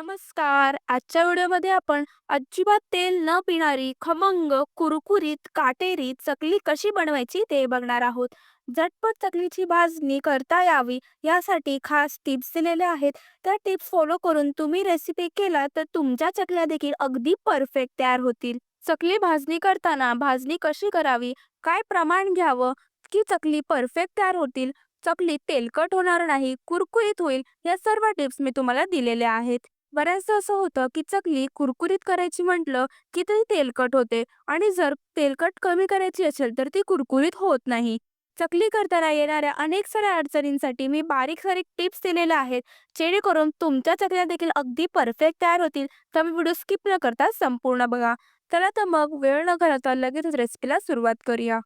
नमस्कार. आजच्या व्हिडिओमध्ये आपण अजिबात तेल न पिणारी, खमंग, कुरकुरीत, काटेरी चकली कशी बनवायची ते बघणार आहोत. झटपट चकलीची भाजणी करता यावी यासाठी खास टिप्स दिलेल्या आहेत. त्या टिप्स फॉलो करून तुम्ही रेसिपी केला तर तुमच्या चकल्या देखील अगदी परफेक्ट तयार होतील. चकली भाजणी करताना भाजणी कशी करावी, काय प्रमाण घ्यावं की चकली परफेक्ट तयार होतील, चकली तेलकट होणार नाही, कुरकुरीत होईल, या सर्व टिप्स मी तुम्हाला दिलेल्या आहेत. बऱ्याचदा असं होतं की चकली कुरकुरीत करायची म्हटलं की ती तेलकट होते आणि जर तेलकट कमी करायची असेल तर ती कुरकुरीत होत नाही. चकली करताना येणाऱ्या अनेक साऱ्या अडचणींसाठी मी बारीक सारीक टिप्स दिलेल्या आहेत जेणेकरून तुमच्या चकल्या देखील अगदी परफेक्ट तयार होतील. तर मी व्हिडिओ स्किप न करता संपूर्ण बघा. चला तर मग वेळ न घालवता लगेच रेसिपीला सुरुवात करूया.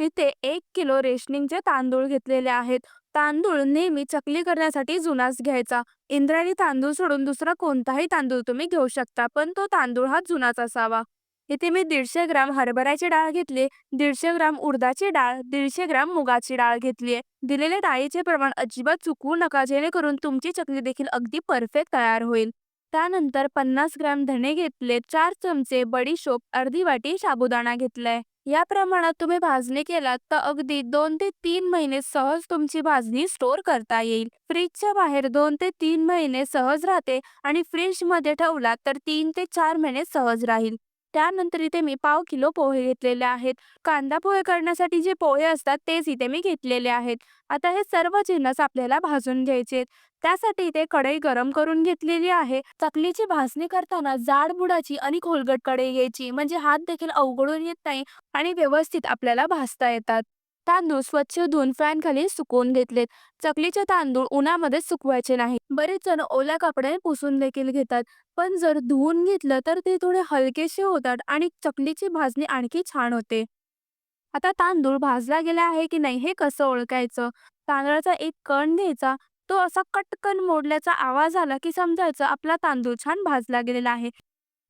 इथे एक किलो रेशनिंगचे तांदूळ घेतलेले आहेत. तांदूळ नेहमी चकली करण्यासाठी जुनाच घ्यायचा. इंद्रायणी तांदूळ सोडून दुसरा कोणताही तांदूळ तुम्ही घेऊ शकता पण तो तांदूळ हा जुनाच असावा. इथे मी दीडशे ग्राम हरभऱ्याची डाळ घेतली, दीडशे ग्राम उडदाची डाळ, दीडशे ग्राम मुगाची डाळ घेतली दिलेले डाळीचे प्रमाण अजिबात चुकवू नका जेणेकरून तुमची चकली देखील अगदी परफेक्ट तयार होईल. त्यानंतर पन्नास ग्राम धणे घेतले, चार चमचे बडीशोप, अर्धी वाटी साबुदाणा घेतलाय. या प्रमाणात तुम्ही भाजणी केलात तर अगदी दोन ते तीन महिने सहज तुमची भाजणी स्टोर करता येईल. फ्रीजच्या बाहेर दोन ते तीन महिने सहज राहते आणि फ्रीजमध्ये ठेवलात तर तीन ते चार महिने सहज राहील. त्यानंतर इथे मी पाव किलो पोहे घेतलेले आहेत. कांदा पोहे करण्यासाठी जे पोहे असतात तेच इथे मी घेतलेले आहेत. आता हे सर्व जिन्नस आपल्याला भाजून घ्यायचे त्यासाठी इथे कढई गरम करून घेतलेली आहे. चकलीची भाजणी करताना जाड बुडाची आणि खोलगट कढई घ्यायची म्हणजे हात देखील अवघडून येत नाही आणि व्यवस्थित आपल्याला भाजता येतात. तांदूळ स्वच्छ धुवून फॅन खाली सुकवून घेतलेत. चकलीचे तांदूळ उन्हामध्ये सुकवायचे नाही. बरेच जण ओल्या कपड्याने पुसून देखील घेतात पण जर धुवून घेतलं तर ते थोडे हलकेसे होतात आणि चकलीची भाजणी आणखी छान होते. आता तांदूळ भाजला गेला आहे की नाही हे कसं ओळखायचं तांदळाचा एक कण घ्यायचा तो असा कटकन मोडल्याचा आवाज आला की समजायचं आपला तांदूळ छान भाजला गेलेला आहे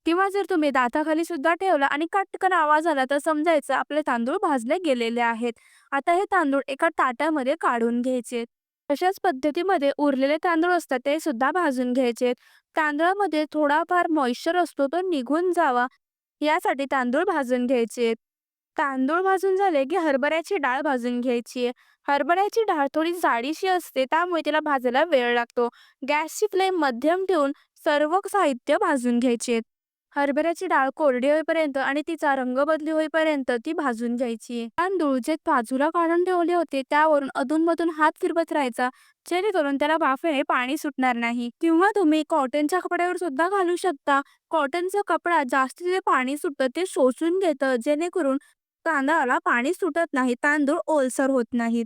किंवा जर तुम्ही दाताखाली सुद्धा ठेवला आणि कटकन आवाज आला तर समजायचं आपले तांदूळ भाजले गेलेले आहेत. आता हे तांदूळ एका ताटामध्ये काढून घ्यायचे. तशाच पद्धतीमध्ये उरलेले तांदूळ असतात ते सुद्धा भाजून घ्यायचे. तांदळामध्ये थोडाफार मॉइश्चर असतो तो निघून जावा. यासाठी तांदूळ भाजून घ्यायचे. तांदूळ भाजून झाले की हरभऱ्याची डाळ भाजून घ्यायची. हरभऱ्याची डाळ थोडी जाडीशी असते त्यामुळे तिला भाजायला वेळ लागतो. गॅसची फ्लेम मध्यम ठेवून सर्व साहित्य भाजून घ्यायचे. हरभऱ्याची डाळ कोरडी होईपर्यंत आणि तिचा रंग बदली होईपर्यंत ती भाजून घ्यायची. तांदूळ जे बाजूला काढून ठेवले होते त्यावरून अधूनमधून हात फिरवत राहायचा जेणेकरून त्याला वाफेने पाणी सुटणार नाही. किंवा तुम्ही कॉटनच्या कपड्यावर सुद्धा घालू शकता. कॉटनचा कपडा जास्त जे पाणी सुटतं ते शोषून घेतं जेणेकरून तांदळाला पाणी सुटत नाही तांदूळ ओलसर होत नाहीत.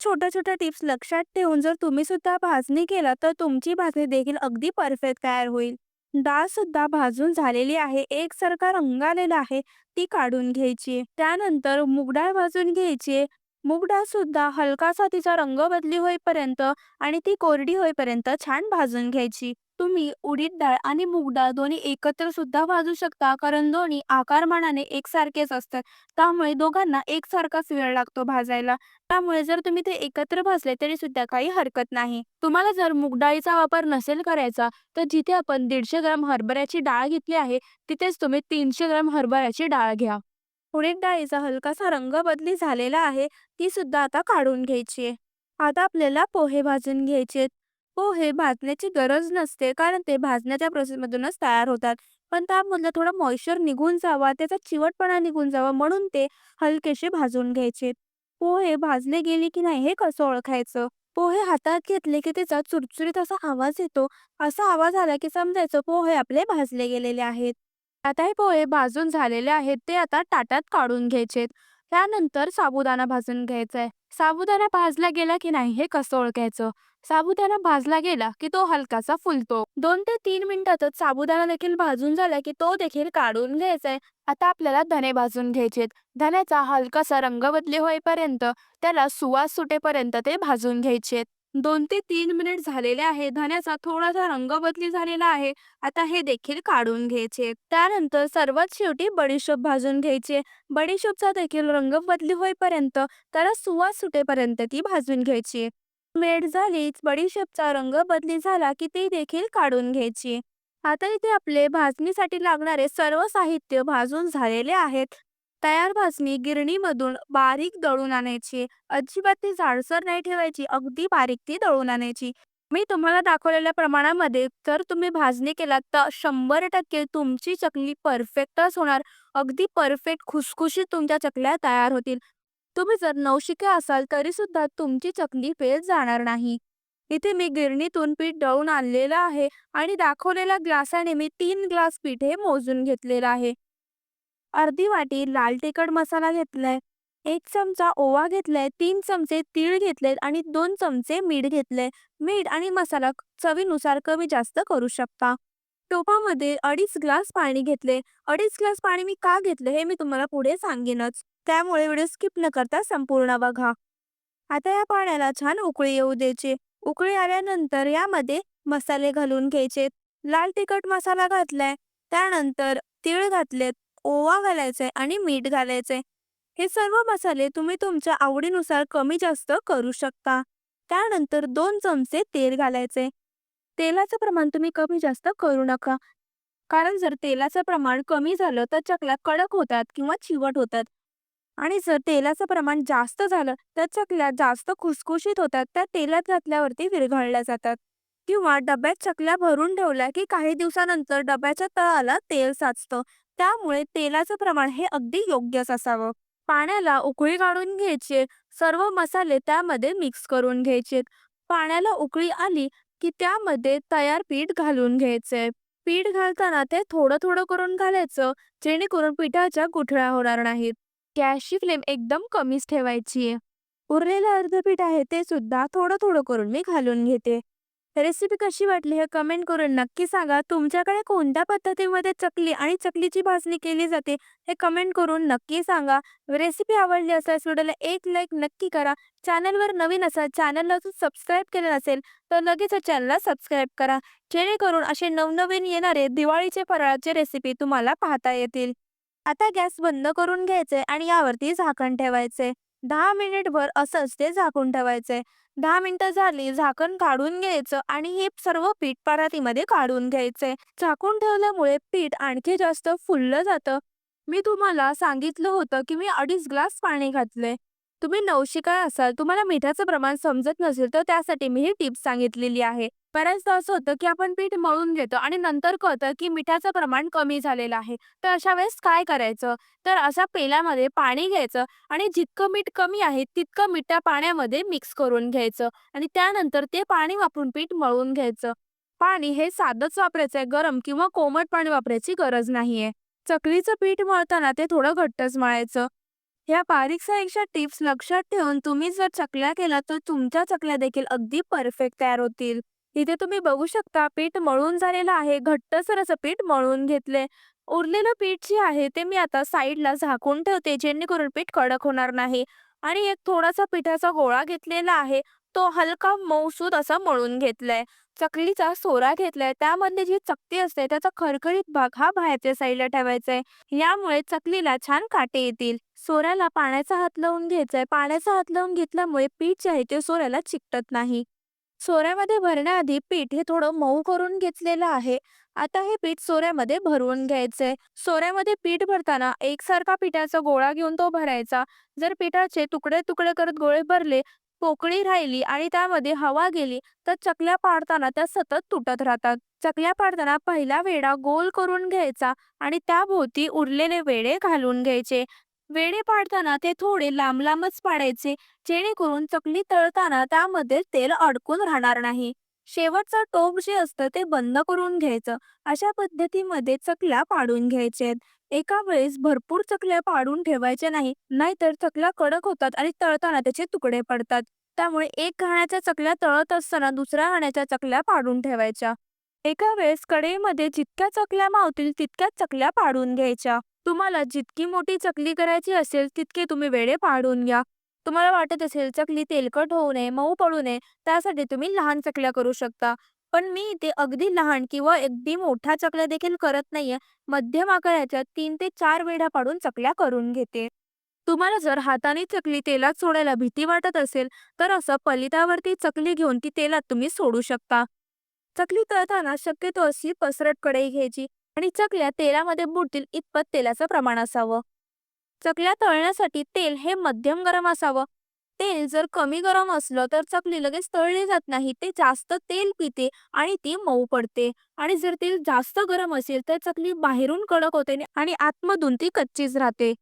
छोट्या छोट्या टिप्स लक्षात ठेवून जर तुम्ही सुद्धा भाजणी केला तर तुमची भाजणी देखील अगदी परफेक्ट तयार होईल. डाळ सुद्धा भाजून झालेली आहे. एकसारखा रंग आलेला आहे. ती काढून घ्यायची. त्यानंतर मुगडाळ भाजून घ्यायची. मुगडाळ सुद्धा हलकासा तिचा रंग बदली होईपर्यंत आणि ती कोरडी होईपर्यंत छान भाजून घ्यायची. तुम्ही उडीद डाळ आणि मूग डाळ दोन्ही एकत्र सुद्धा भाजू शकता कारण दोन्ही आकारमानाने एकसारखेच असतात. त्यामुळे दोघांना एकसारखाच वेळ लागतो भाजायला. त्यामुळे जर तुम्ही ते एकत्र भाजले तरी सुद्धा काही हरकत नाही. तुम्हाला जर मूग डाळीचा वापर नसेल करायचा तर जिथे आपण दीडशे ग्राम हरभऱ्याची डाळ घेतली आहे तिथेच तुम्ही तीनशे ग्राम हरभऱ्याची डाळ घ्या. उडीद डाळीचा हलकासा रंग बदली झालेला आहे ती सुद्धा आता काढून घ्यायची आहे. आता आपल्याला पोहे भाजून घ्यायचे हो, पोहे भाजण्याची गरज नसते. कारण ते भाजण्याच्या प्रोसेसमधूनच तयार होतात. पण त्यामधलं थोडं मॉइश्चर निघून जावा त्याचा चिवटपणा निघून जावा म्हणून ते हलकेसे भाजून घ्यायचे. पोहे भाजले गेले की नाही हे कसं ओळखायचं? पोहे हातात घेतले की त्याचा चुरचुरीत असा आवाज येतो. असा आवाज आला की समजायचं पोहे आपले भाजले गेलेले आहेत. आता हे पोहे भाजून झालेले आहेत ते आता ताटात काढून घ्यायचे त्यानंतर साबुदाणा भाजून घ्यायचा आहे साबुदाणा भाजला गेला की नाही हे कसं ओळखायचं? साबुदाणा भाजला गेला की तो हलकासा फुलतो. दोन ते तीन मिनिटातच साबुदाणा देखील भाजून झाला की तो देखील काढून घ्यायचा आहे आता आपल्याला धने भाजून घ्यायचेत. धन्याचा हलकासा रंग बदली होईपर्यंत त्याला सुवास सुटेपर्यंत ते भाजून घ्यायचेत. दोन ते तीन मिनिट झालेले आहे धण्याचा थोडासा रंग बदली झालेला आहे. आता हे देखील काढून घ्यायचे. त्यानंतर सर्वात शेवटी बडीशोप भाजून घ्यायचे. बडीशोपचा देखील रंग बदली होईपर्यंत त्याला सुवास सुटेपर्यंत ती भाजून घ्यायची. मिनिट झालीच बडीशेपचा रंग बदली झाला की ती देखील काढून घ्यायची. आता इथे आपले भाजणीसाठी लागणारे सर्व साहित्य भाजून झालेले आहेत. तयार भाजणी गिरणीमधून बारीक दळून आणायची. अजिबात ती जाडसर नाही ठेवायची, अगदी बारीक ती दळून आणायची. मी तुम्हाला दाखवलेल्या प्रमाणामध्ये जर तुम्ही भाजणी केलात तर 100% तुमची चकली परफेक्टच होणार. अगदी परफेक्ट खुसखुशीत तुमच्या चकल्या तयार होतील. तुम्ही जर नवशिके असाल तरी सुद्धा तुमची चकली फेल जाणार नाही. इथे मी गिरणीतून पीठ दळून आणलेलं आहे आणि दाखवलेल्या ग्लासाने मी तीन ग्लास पीठ हे मोजून घेतलेलं आहे. अर्धी वाटी लाल तिखट मसाला घेतलाय, एक चमचा ओवा घेतलाय, तीन चमचे तीळ घेतलेत आणि दोन चमचे मीठ घेतले मीठ आणि मसाला चवीनुसार कमी जास्त करू शकता. टोपामध्ये अडीच ग्लास पाणी घेतले. अडीच ग्लास पाणी मी का घेतले हे मी तुम्हाला पुढे सांगेनच. त्यामुळे व्हिडिओ स्किप न करता संपूर्ण बघा. आता या पाण्याला छान उकळी येऊ द्यायची. उकळी आल्यानंतर यामध्ये मसाले घालून घ्यायचे. लाल तिखट मसाला घातलाय, त्यानंतर तीळ घातलेत, ओवा घालायचाय आणि मीठ घालायचे हे सर्व मसाले तुम्ही तुमच्या आवडीनुसार कमी जास्त करू शकता. त्यानंतर दोन चमचे तेल घालायचे. तेलाचं प्रमाण तुम्ही कमी जास्त करू नका. कारण जर तेलाचं प्रमाण कमी झालं तर चकल्या कडक होतात किंवा चिवट होतात. आणि जर तेलाचं प्रमाण जास्त झालं तर चकल्या जास्त खुसखुशीत होतात. त्या तेलात घातल्यावरती विरघळल्या जातात. किंवा डब्यात चकल्या भरून ठेवल्या की काही दिवसानंतर डब्याच्या तळाला तेल साचतं. त्यामुळे तेलाचं प्रमाण हे अगदी योग्यच असावं. पाण्याला उकळी काढून घ्यायचे सर्व मसाले त्यामध्ये मिक्स करून घ्यायचे. पाण्याला उकळी आली की त्यामध्ये तयार पीठ घालून घ्यायचे पीठ घालताना ते थोडं थोडं करून घालायचं जेणेकरून पिठाच्या गुठळ्या होणार नाहीत. गॅसची फ्लेम एकदम कमीच ठेवायची आहे. उरलेलं अर्ध पीठ आहे ते सुद्धा थोडं थोडं करून मी घालून घेते. रेसिपी कशी वाटली हे कमेंट करून नक्की सांगा. तुमच्याकडे कोणत्या पद्धतीमध्ये चकली आणि चकलीची भाजणी केली जाते हे कमेंट करून नक्की सांगा. रेसिपी आवडली असल्यास व्हिडिओला एक लाईक नक्की करा. चॅनलवर नवीन असाल चॅनलला अजून सबस्क्राईब केलं नसेल तर लगेच चॅनलला सबस्क्राईब करा. जेणेकरून असे नवनवीन येणारे दिवाळीचे फराळाचे रेसिपी तुम्हाला पाहता येतील. आता गॅस बंद करून घ्यायचे आणि यावरती झाकण ठेवायचे. दहा मिनिटभर असंच ते झाकून ठेवायचे. दहा मिनिटं झाली झाकण काढून घ्यायचं आणि हे सर्व पीठ परातीमध्ये काढून घ्यायचे. झाकून ठेवल्यामुळे पीठ आणखी जास्त फुललं जातं. मी तुम्हाला सांगितलं होतं की मी अडीच ग्लास पाणी घातलंय. तुम्ही नवशिका असाल तुम्हाला मिठाचं प्रमाण समजत नसेल तर त्यासाठी मी ही टिप्स सांगितलेली आहे. बऱ्याचदा असं होतं की आपण पीठ मळून घेतो आणि नंतर कळतं की मिठाचं प्रमाण कमी झालेलं आहे. तर अशा वेळेस काय करायचं? तर अशा पेल्यामध्ये पाणी घ्यायचं आणि जितकं मीठ कमी आहे तितकं मीठ त्या पाण्यामध्ये मिक्स करून घ्यायचं आणि त्यानंतर ते पाणी वापरून पीठ मळून घ्यायचं. पाणी हे साधंच वापरायचंय, गरम किंवा कोमट पाणी वापरायची गरज नाहीये. चकलीचं पीठ मळताना ते थोडं घट्टच मळायचं. ह्या बारीक टिप्स लक्षात ठेवून तुम्ही जर चकल्या केल्या तर तुमच्या चकल्या देखील अगदी परफेक्ट तयार होतील. इथे तुम्ही बघू शकता पीठ मळून झालेलं आहे. घट्टसर असं पीठ मळून घेतले उरलेलं पीठ जे आहे ते मी आता साईडला झाकून ठेवते जेणेकरून पीठ कडक होणार नाही. आणि एक थोडासा पिठाचा गोळा घेतलेला आहे. तो हलका मऊसूत असा मळून घेतलाय. चकलीचा सोरा घेतलाय. त्यामध्ये जी चकती असते त्याचा खरखरीत भाग हा बाहेरच्या साईडला ठेवायचा आहे. यामुळे चकलीला छान काटे येतील. सोऱ्याला पाण्याचा हात लावून घ्यायचाय. पाण्याचा हात लावून घेतल्यामुळे पीठ जे आहे ते सोऱ्याला चिकटत नाही. सोऱ्यामध्ये भरण्याआधी पीठ हे थोडं मऊ करून घेतलेलं आहे. आता हे पीठ सोऱ्यामध्ये भरवून घ्यायचंय. सोऱ्यामध्ये पीठ भरताना एकसारखा पिठाचा गोळा घेऊन तो भरायचा. जर पिठाचे तुकडे तुकडे करत गोळे भरले, पोकळी राहिली आणि त्यामध्ये हवा गेली तर चकल्या पाडताना त्या सतत तुटत राहतात. चकल्या पाडताना पहिला वेढा गोल करून घ्यायचा आणि त्याभोवती उरलेले वेढे घालून घ्यायचे. वेडे पाडताना ते थोडे लांब लांबच पाडायचे जेणेकरून चकली तळताना त्यामध्ये तेल अडकून राहणार नाही. शेवटचं टोप जे असतं ते बंद करून घ्यायचं. अशा पद्धतीमध्ये चकल्या पाडून घ्यायच्यात. एका वेळेस भरपूर चकल्या पाडून ठेवायच्या नाही, नाहीतर चकल्या कडक होतात आणि तळताना त्याचे तुकडे पडतात. त्यामुळे एक घाण्याच्या चकल्या तळत असताना दुसऱ्या घाण्याच्या चकल्या पाडून ठेवायच्या. एका वेळेस कढईमध्ये जितक्या चकल्या मावतील तितक्याच चकल्या पाडून घ्यायच्या. तुम्हाला जितकी मोठी चकली करायची असेल तितके तुम्ही वेळे पाडून घ्या. तुम्हाला वाटत असेल चकली तेलकट होऊ नये, मऊ पडू नये त्यासाठी तुम्ही लहान चकल्या करू शकता. पण मी इथे अगदी लहान किंवा अगदी मोठ्या चकल्या देखील करत नाहीये. मध्यम आकाराच्या तीन ते चार वेढ्या पाडून चकल्या करून घेते. तुम्हाला जर हाताने चकली तेलात सोडायला भीती वाटत असेल तर असं पलितावरती चकली घेऊन ती तेलात तुम्ही सोडू शकता. चकली तळताना शक्यतो अशी पसरट कढई घ्यायची आणि चकल्या तेलामध्ये बुडतील इतपत तेलाचं प्रमाण असावं. चकल्या तळण्यासाठी तेल हे मध्यम गरम असावं. तेल जर कमी गरम असलं तर चकली लगेच तळली जात नाही ते जास्त तेल पिते आणि ती मऊ पडते. आणि जर तेल जास्त गरम असेल तर चकली बाहेरून कडक होते आणि आतमधून ती कच्चीच राहते.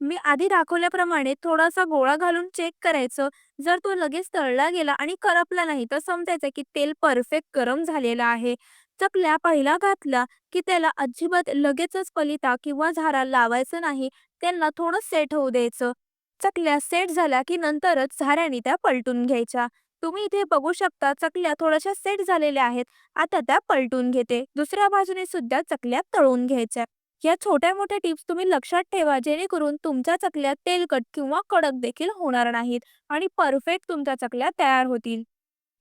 मी आधी दाखवल्याप्रमाणे थोडासा गोळा घालून चेक करायचं. जर तो लगेच तळला गेला आणि करपला नाही तर समजायचं की तेल परफेक्ट गरम झालेलं आहे. चकल्या पहिला घातला की त्याला अजिबात लगेचच पलिता किंवा झारा लावायचं नाही त्यांना थोडं सेट होऊ द्यायचं. चकल्या सेट झाल्या की नंतरच झाऱ्याने त्या पलटून घ्यायच्या. तुम्ही इथे बघू शकता चकल्या थोड्याशा सेट झालेल्या आहेत आता त्या पलटून घेते. दुसऱ्या बाजूने सुद्धा चकल्या तळून घ्यायच्या. या छोट्या मोठ्या टिप्स तुम्ही लक्षात ठेवा जेणेकरून तुमच्या चकल्या तेलकट किंवा कडक देखील होणार नाहीत आणि परफेक्ट तुमच्या चकल्या तयार होतील.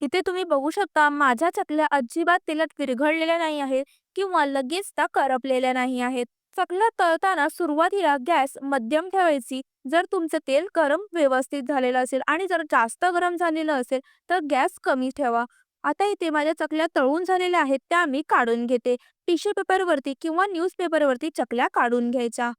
इथे तुम्ही बघू शकता माझ्या चकल्या अजिबात तेलात विरघळलेल्या नाही आहेत किंवा लगेच त्या करपलेल्या नाही आहेत. चकल्या तळताना सुरुवातीला गॅस मध्यम ठेवायची. जर तुमचं तेल गरम व्यवस्थित झालेलं असेल आणि जर जास्त गरम झालेलं असेल तर गॅस कमी ठेवा. आता इथे माझ्या चकल्या तळून झालेल्या आहेत त्या मी काढून घेते. टिश्यू पेपरवरती किंवा न्यूजपेपरवरती चकल्या काढून घ्यायच्या.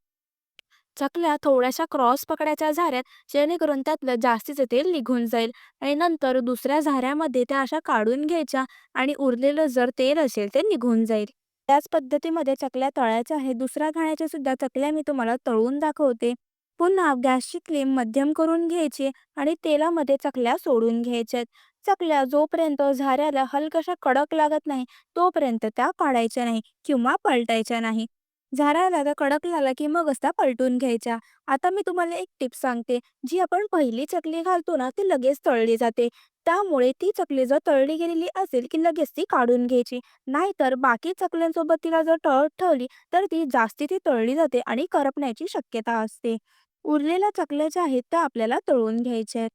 चकल्या थोड्याशा क्रॉस पकडायच्या झाऱ्यात जेणेकरून त्यातलं जास्तीचं तेल निघून जाईल आणि नंतर दुसऱ्या झाऱ्यामध्ये त्या अशा काढून घ्यायच्या आणि उरलेलं जर तेल असेल ते निघून जाईल. त्याच पद्धतीमध्ये चकल्या तळायच्या आहेत. दुसऱ्या घाण्याच्या सुद्धा चकल्या मी तुम्हाला तळून दाखवते. पुन्हा गॅसची फ्लेम मध्यम करून घ्यायची आणि तेलामध्ये चकल्या सोडून घ्यायच्यात. चकल्या जोपर्यंत झाऱ्याला हलकशा कडक लागत नाही तोपर्यंत त्या काढायच्या नाही किंवा पलटायच्या नाही. झाऱ्याला तर कडक लागला की मग असता पलटून घ्यायच्या. आता मी तुम्हाला एक टिप सांगते. जी आपण पहिली चकली घालतो ना ती लगेच तळली जाते. त्यामुळे ती चकली जर तळली गेलेली असेल की लगेच ती काढून घ्यायची. नाहीतर बाकी चकल्यांसोबत तिला जर तळत ठेवली तर ती जास्ती ती तळली जाते आणि करपण्याची शक्यता असते. उरलेल्या चकल्या ज्या आहेत त्या आपल्याला तळून घ्यायच्या आहेत.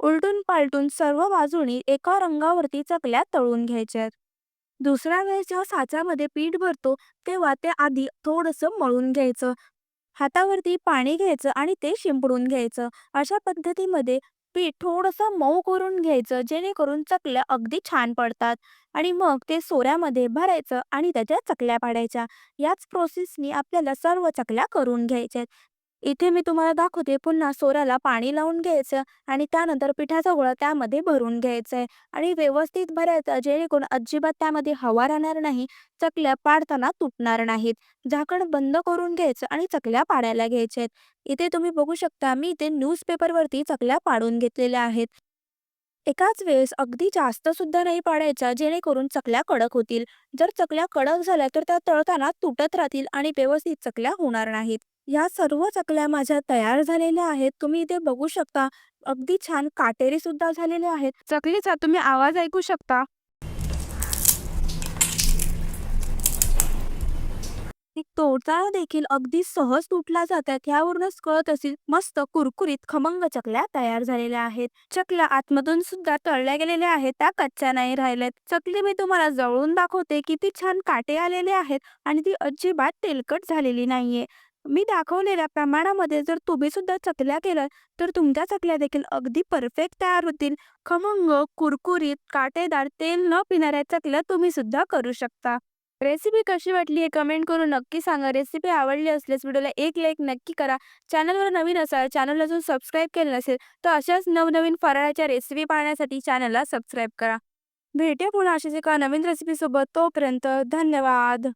उलटून पालटून सर्व बाजूनी एका रंगावरती चकल्या तळून घ्यायच्या आहेत. दुसऱ्या वेळेस जेव्हा साच्यामध्ये पीठ भरतो तेव्हा ते आधी थोडंसं मळून घ्यायचं. हातावरती पाणी घ्यायचं आणि ते शिंपडून घ्यायचं. अशा पद्धतीमध्ये पीठ थोडंसं मऊ करून घ्यायचं जेणेकरून चकल्या अगदी छान पडतात. आणि मग ते सोऱ्यामध्ये भरायचं आणि त्याच्या चकल्या पाडायच्या. याच प्रोसेसनी आपल्याला सर्व चकल्या करून घ्यायच्या इथे मी तुम्हाला दाखवते पुन्हा सोऱ्याला पाणी लावून घ्यायचं आणि त्यानंतर पिठाचा गोळा त्यामध्ये भरून घ्यायचा आहे आणि व्यवस्थित भरायचा जेणेकरून अजिबात त्यामध्ये हवा राहणार नाही चकल्या पाडताना तुटणार नाहीत. झाकण बंद करून घ्यायचं आणि चकल्या पाडायला घ्यायच्या आहेत इथे तुम्ही बघू शकता मी इथे न्यूजपेपरवरती चकल्या पाडून घेतलेल्या आहेत. एकाच वेळेस अगदी जास्त सुद्धा नाही पाडायच्या जेणेकरून चकल्या कडक होतील. जर चकल्या कडक झाल्या तर त्या तळताना तुटत राहतील आणि व्यवस्थित चकल्या होणार नाहीत. या सर्व चकल्या माझ्या तयार झालेल्या आहेत. तुम्ही इथे बघू शकता. अगदी छान काटेरी सुद्धा झालेले आहेत. चकलीचा तुम्ही आवाज ऐकू शकता. ती तोडताना देखील अगदी सहज तुटला जातात ह्यावरूनच कळत असेल मस्त कुरकुरीत खमंग चकल्या तयार झालेल्या आहेत. चकल्या आतमधून सुद्धा तळल्या गेलेल्या आहेत. त्या कच्च्या नाही राहिल्यात. चकली मी तुम्हाला जवळून दाखवते किती छान काटे आलेले आहेत आणि ती अजिबात तेलकट झालेली नाहीये. मी दाखवलेल्या प्रमाणामध्ये जर तुम्ही सुद्धा चकल्या केल्या तर तुमच्या चकल्या देखील अगदी परफेक्ट तयार होतील. खमंग कुरकुरीत काटेदार तेल न पिणाऱ्या चकल्या तुम्ही सुद्धा करू शकता. रेसिपी कशी वाटली हे कमेंट करून नक्की सांगा. रेसिपी आवडली असल्यास व्हिडिओला एक लाईक नक्की करा. चॅनलवर नवीन असाल चॅनल अजून सबस्क्राईब केलं नसेल तर अशाच नवनवीन फराळाच्या रेसिपी पाहण्यासाठी चॅनलला सबस्क्राईब करा. भेटूया पुन्हा अशाच एका नवीन रेसिपीसोबत तोपर्यंत धन्यवाद.